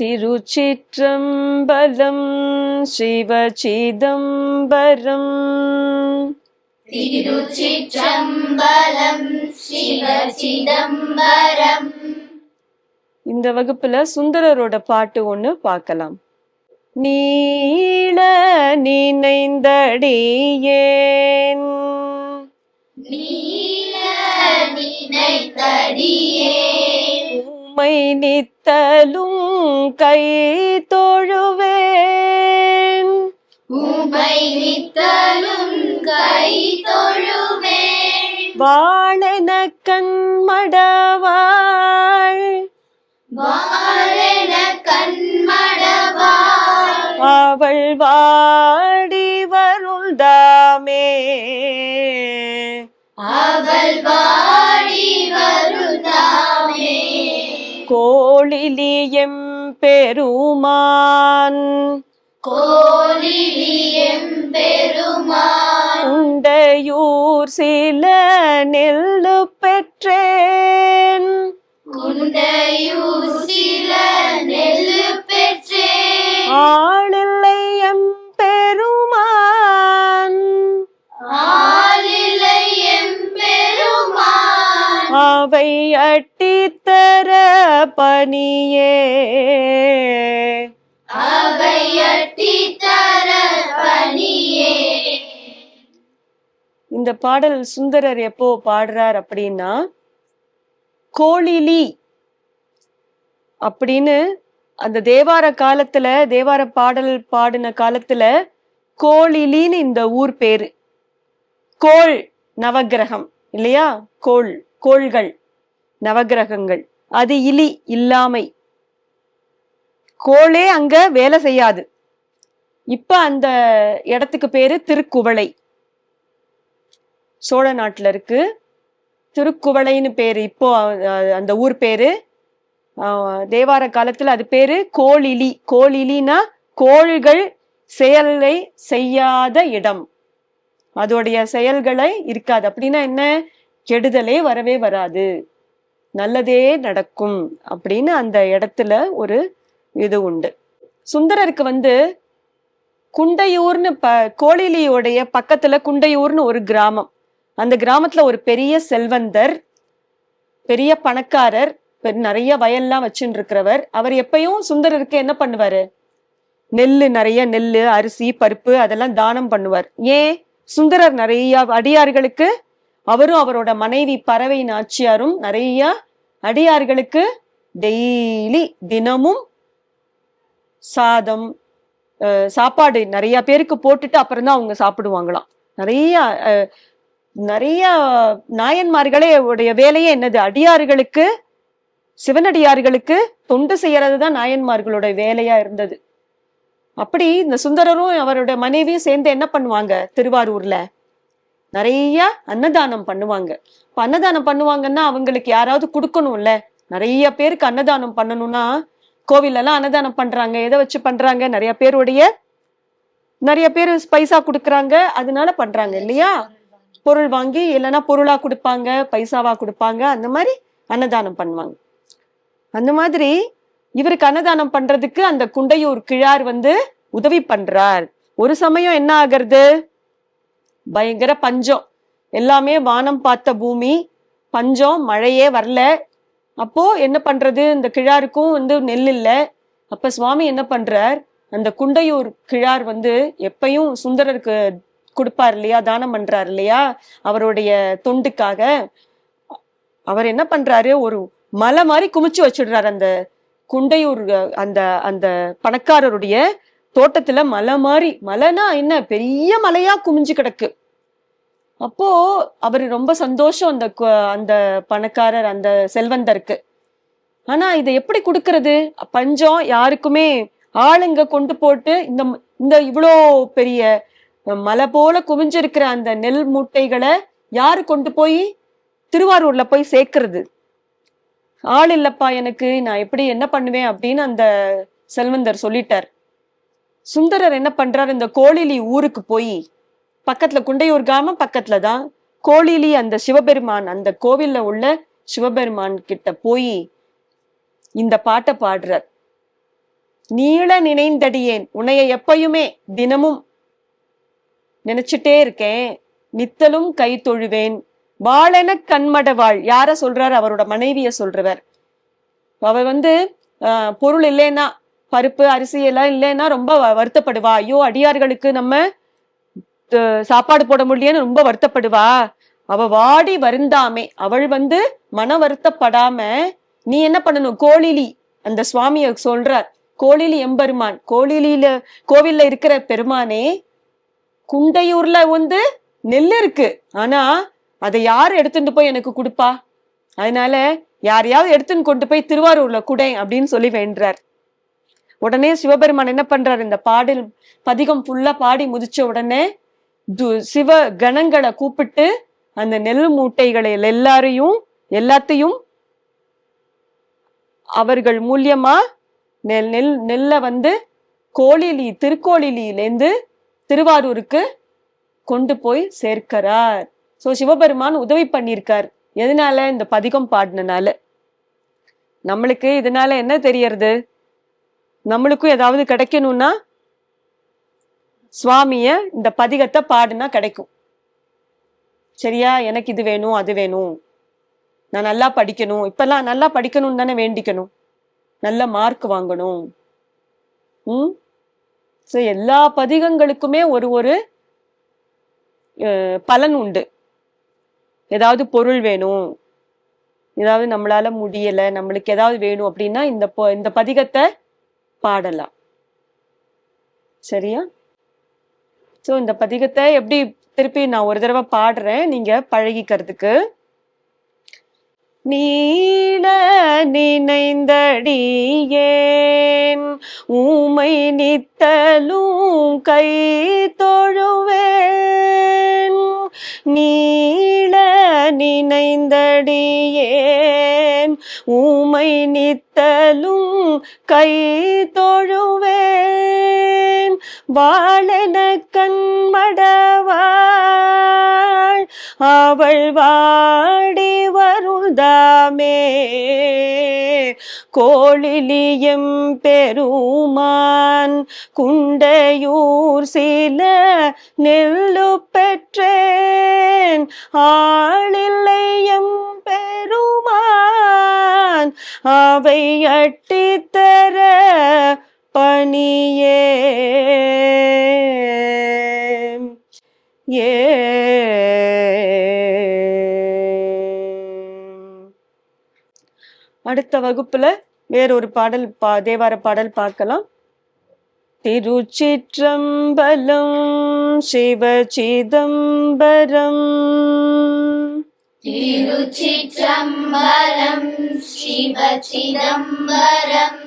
திருச்சிற்றம்பலம் சிவச்சிதம்பரம் திருச்சிற்றம்பலம் சிவசிதம்பரம். இந்த வகுப்புல சுந்தரரோட பாட்டு ஒண்ணு பார்க்கலாம். நீள நினைந்தடியேன். நீல நினைத்தடியே உம்மை நித்தலும் கை தொழுவேன். உமை நித்தலும் கை தொழுவேன். வாழன கண்மடவாள் வாழன கண்மடவாள் அவள் வாடி வருந்தாமே. அவள் வாடி வருதாமே கோழிலியம் பெருமான். கோலிலியம் பெருமாள் உண்டையூர் சில நெல்லு பெற்றேன். குண்டையூர் பணியே இந்த பாடல் சுந்தரர் எப்போ பாடுறார் அப்படின்னா கோழிலி அப்படின்னு அந்த தேவார காலத்துல தேவார பாடல் பாடின காலத்துல கோழிலின்னு இந்த ஊர் பேரு. கோள் நவக்கிரகம் இல்லையா? கோள் கோள்கள் நவக்கிரகங்கள் அது இலி இல்லாமை. கோளே அங்க வேலை செய்யாது. இப்ப அந்த இடத்துக்கு பேரு திருக்குவளை. சோழ நாட்டுல இருக்கு. திருக்குவளைன்னு பேரு இப்போ அந்த ஊர் பேரு. தேவார காலத்துல அது பேரு கோளிலி. கோளிலினா கோள்கள் செயலை செய்யாத இடம். அதோடைய செயல்களை இருக்காது. அப்படின்னா என்ன? கெடுதலே வரவே வராது. நல்லதே நடக்கும் அப்படின்னு அந்த இடத்துல ஒரு இது உண்டு. சுந்தரருக்கு வந்து குண்டையூர்னு ப கோழிலியோடைய பக்கத்துல குண்டையூர்னு ஒரு கிராமம். அந்த கிராமத்துல ஒரு பெரிய செல்வந்தர் பெரிய பணக்காரர் நிறைய வயல்லாம் வச்சுட்டு இருக்கிறவர் அவர் எப்பயும் சுந்தரருக்கு என்ன பண்ணுவாரு? நெல்லு நிறைய நெல்லு அரிசி பருப்பு அதெல்லாம் தானம் பண்ணுவார். ஏன்? சுந்தரர் நிறைய அடியார்களுக்கு அவரும் அவரோட மனைவி பறவை நாச்சியாரும் நிறைய அடியார்களுக்கு டெய்லி தினமும் சாதம் சாப்பாடு நிறைய பேருக்கு போட்டுட்டு அப்புறம் தான் அவங்க சாப்பிடுவாங்களாம். நிறைய நிறைய நாயன்மார்களே உடைய வேலையே என்னது? அடியார்களுக்கு சிவனடியார்களுக்கு தொண்டு செய்யறது தான் நாயன்மார்களோட வேலையா இருந்தது. அப்படி இந்த சுந்தரரும் அவரோட மனைவியும் சேர்ந்து என்ன பண்ணுவாங்க திருவாரூர்ல? நிறைய அன்னதானம் பண்ணுவாங்க. இப்ப அன்னதானம் பண்ணுவாங்கன்னா அவங்களுக்கு யாராவது கொடுக்கணும்ல? நிறைய பேருக்கு அன்னதானம் பண்ணணும்னா கோவில் எல்லாம் அன்னதானம் பண்றாங்க. எதை வச்சு பண்றாங்க? நிறைய பேருடைய நிறைய பேர் பைசா கொடுக்குறாங்க. அதனால பண்றாங்க இல்லையா? பொருள் வாங்கி இல்லைன்னா பொருளா கொடுப்பாங்க பைசாவா கொடுப்பாங்க. அந்த மாதிரி அன்னதானம் பண்ணுவாங்க. அந்த மாதிரி இவருக்கு அன்னதானம் பண்றதுக்கு அந்த குண்டையூர் கிழார் வந்து உதவி பண்றார். ஒரு சமயம் என்ன ஆகிறது? பயங்கர பஞ்சம். எல்லாமே வானம் பார்த்த பூமி பஞ்சம் மழையே வரல. அப்போ என்ன பண்றது? இந்த கிழாருக்கும் வந்து நெல் இல்ல. அப்ப சுவாமி என்ன பண்றார்? அந்த குண்டையூர் கிழார் வந்து எப்பயும் சுந்தரருக்கு கொடுப்பார் இல்லையா? தானம் பண்றார் இல்லையா? அவருடைய தொண்டுக்காக. அவர் என்ன பண்றாரு? ஒரு மலை மாதிரி குமிச்சு வச்சிடுறாரு அந்த குண்டையூர் அந்த அந்த பணக்காரருடைய தோட்டத்துல மலை மாதிரி மலைனா என்ன? பெரிய மலையா குமிஞ்சு கிடக்கு. அப்போ அவர் ரொம்ப சந்தோஷம் அந்த கு- அந்த பணக்காரர் அந்த செல்வந்தருக்கு. ஆனா இதை எப்படி கொடுக்கறது? பஞ்சம் யாருக்குமே ஆளுங்க கொண்டு போட்டு இந்த இந்த இவ்வளோ பெரிய மலை போல குமிஞ்சிருக்கிற அந்த நெல் மூட்டைகளை யாரு கொண்டு போய் திருவாரூர்ல போய் சேர்க்கறது? ஆள் இல்லப்பா எனக்கு நான் எப்படி என்ன பண்ணுவேன் அப்படின்னு அந்த செல்வந்தர் சொல்லிட்டார். சுந்தரர் என்ன பண்றாரு? இந்த கோழிலி ஊருக்கு போய் பக்கத்துல குண்டையூர் கிராமம் பக்கத்துல தான் கோழிலி அந்த சிவபெருமான் அந்த கோவில்ல உள்ள சிவபெருமான் கிட்ட போய் இந்த பாட்டை பாடுறார். நீள நினைந்தடியேன் உன்னைய எப்பயுமே தினமும் நினைச்சிட்டே இருக்கேன் நித்தலும் கை தொழுவேன். வாழென கண்மடவாள். யார சொல்றார்? அவரோட மனைவிய சொல்றவர். அவர் வந்து ஆஹ், பொருள் இல்லைன்னா பருப்பு அரிசி எல்லாம் இல்லைன்னா ரொம்ப வருத்தப்படுவா. ஐயோ அடியார்களுக்கு நம்ம சாப்பாடு போட முடியலன்னு ரொம்ப வருத்தப்படுவா. அவ வாடி வருந்தாமே. அவள் வந்து மன வருத்தப்படாம நீ என்ன பண்ணணும்? கோழிலி. அந்த சுவாமிய சொல்றார். கோழிலி எம்பெருமான். கோழிலியில கோவில்ல இருக்கிற பெருமானே குண்டையூர்ல வந்து நெல் இருக்கு. ஆனா அதை யார் எடுத்துட்டு போய் எனக்கு கொடுப்பா? அதனால யாரையாவது எடுத்துன்னு கொண்டு போய் திருவாரூர்ல குடை அப்படின்னு சொல்லி வேண்டுறார். உடனே சிவபெருமான் என்ன பண்றாரு? இந்த பாடல் பதிகம் ஃபுல்லா பாடி முதிச்ச உடனே து- சிவ கணங்களை கூப்பிட்டு அந்த நெல் மூட்டைகளை எல்லாரையும் எல்லாத்தையும் அவர்கள் மூலியமா நெல் நெல் நெல்லை வந்து கோழிலி திருக்கோழிலியிலேருந்து திருவாரூருக்கு கொண்டு போய் சேர்க்கிறார். சோ சிவபெருமான் உதவி பண்ணியிருக்கார். எதனால இந்த பதிகம் பாடினனால? நம்மளுக்கு இதனால என்ன தெரியறது? நம்மளுக்கும் ஏதாவது கிடைக்கணும்னா சுவாமிய இந்த பதிகத்தை பாடுனா கிடைக்கும். சரியா? எனக்கு இது வேணும் அது வேணும். நான் நல்லா படிக்கணும். இப்பெல்லாம் நல்லா படிக்கணும்னு தானே வேண்டிக்கணும். நல்ல மார்க் வாங்கணும். ம்? ஸோ எல்லா பதிகங்களுக்குமே ஒரு ஒரு பலன் உண்டு. ஏதாவது பொருள் வேணும். ஏதாவது நம்மளால முடியலை நம்மளுக்கு ஏதாவது வேணும் அப்படின்னா இந்த இந்த பதிகத்தை பாடலாம். சரியா? ஸோ இந்த பதிகத்தை எப்படி திருப்பி நான் ஒரு தடவை பாடுறேன் நீங்க பழகிக்கிறதுக்கு. நீள நினைந்தடியேன் ஊமை நித்தலும் கை தொழுவேன். நீள நினைந்தடியேன் ஊமை நித்தலும் கை தொழுவேன். வாழன கண்மடவாள் அவள் வாடி வருதாமே கோழிலியம் பெருமான் குண்டையூர் சில நெல்லு பெற்றேன். ஆளில்லையம் அவை அட்டித்தர பணியே. ஏ. அடுத்த வகுப்புல வேறொரு பாடல் பா தேவார பாடல் பார்க்கலாம். திருச்சிற்றம்பலம் சிவ சிதம்பரம். திருச்சிற்றம்பலம் சிவ சிதம்பரம்